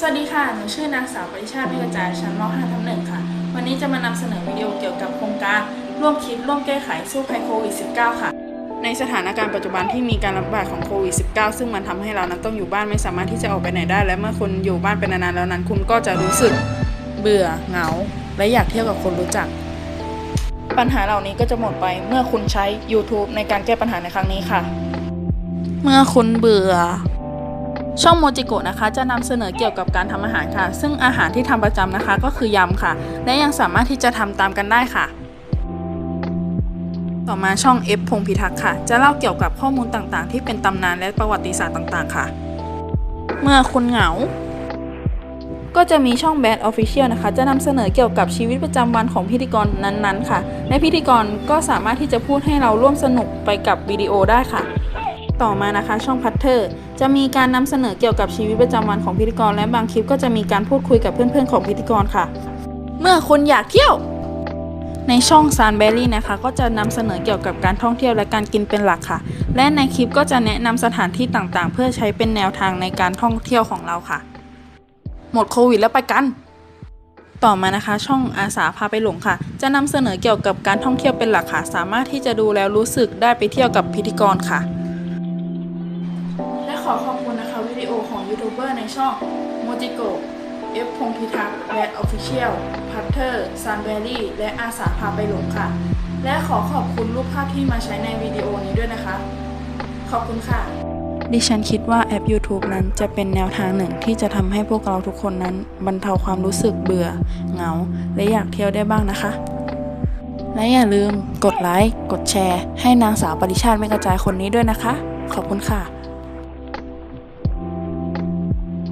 สวัสดีค่ะ หนูชื่อนางสาวปริชาติพิกระจายชั้นม .5 ทับหนึ่งค่ะ วันนี้จะมานำเสนอวิดีโอเกี่ยวกับโครงการ ร่วมคิดร่วมแก้ไขสู้ภัยโควิด -19 ค่ะ ในสถานการณ์ปัจจุบันที่มีการระบาดของโควิด -19 ซึ่งมันทำให้เรานั้นต้องอยู่บ้านไม่สามารถที่จะออกไปไหนได้ และเมื่อคุณอยู่บ้านเป็นนานๆแล้วนั้น คุณก็จะรู้สึกเบื่อเหงา และอยากเที่ยวกับคนรู้จัก ปัญหาเหล่านี้ก็จะหมดไปเมื่อคุณใช้ YouTube ในการแก้ปัญหาในครั้งนี้ค่ะ เมื่อคุณเบื่อ ช่องโมจิโกะนะคะ จะนำเสนอเกี่ยวกับการทำอาหารค่ะ ซึ่งอาหารที่ทำประจำนะคะก็คือยำค่ะ และยังสามารถที่จะทำตามกันได้ค่ะ ต่อมาช่อง F พงพิทักษ์ค่ะ จะเล่าเกี่ยวกับข้อมูลต่างๆ ที่เป็นตำนานและประวัติศาสตร์ต่างๆ ค่ะ เมื่อคุณเหงา ก็จะมีช่อง Bad Official นะคะ จะนำเสนอเกี่ยวกับชีวิตประจำวันของพิธีกรนั้นๆ ค่ะ และพิธีกรก็สามารถที่จะพูดให้เราร่วมสนุกไปกับวิดีโอได้ค่ะ ต่อมานะคะ ช่องพัทเทอร์ จะมีการนำเสนอเกี่ยวกับชีวิตประจำวันของพิธีกร และบางคลิปก็จะมีการพูดคุยกับเพื่อนๆของพิธีกรค่ะ เมื่อคุณอยากเที่ยว ในช่องซานเบลลี่นะคะ ก็จะนำเสนอเกี่ยวกับการท่องเที่ยวและการกินเป็นหลักค่ะ และในคลิปก็จะแนะนำสถานที่ต่างๆ เพื่อใช้เป็นแนวทางในการท่องเที่ยวของเราค่ะ หมดโควิดแล้วไปกันต่อมานะคะ ช่องอาสาพาไปหลงค่ะ จะนำเสนอเกี่ยวกับการท่องเที่ยวเป็นหลักค่ะ สามารถที่จะดูแล้วรู้สึกได้ไปเที่ยวกับพิธีกรค่ะ ขอขอบคุณนะคะวิดีโอของยูทูบเบอร์ในช่องโมจิโกเอฟพงพิทักษ์และออฟฟิเชียลพัตเตอร์ซันเบลลี่และอาสาพาไปหลงค่ะ และขอขอบคุณรูปภาพที่มาใช้ในวิดีโอนี้ด้วยนะคะ ขอบคุณค่ะ ดิฉันคิดว่าแอป YouTube นั้นจะเป็นแนวทางหนึ่งที่จะทำให้พวกเราทุกคนนั้นบรรเทาความรู้สึกเบื่อ เหงา และอยากเที่ยวได้บ้างนะคะ และอย่าลืมกดไลค์ กดแชร์ ให้นางสาวปริชาติไม่กระจายคนนี้ด้วยนะคะ ขอบคุณค่ะ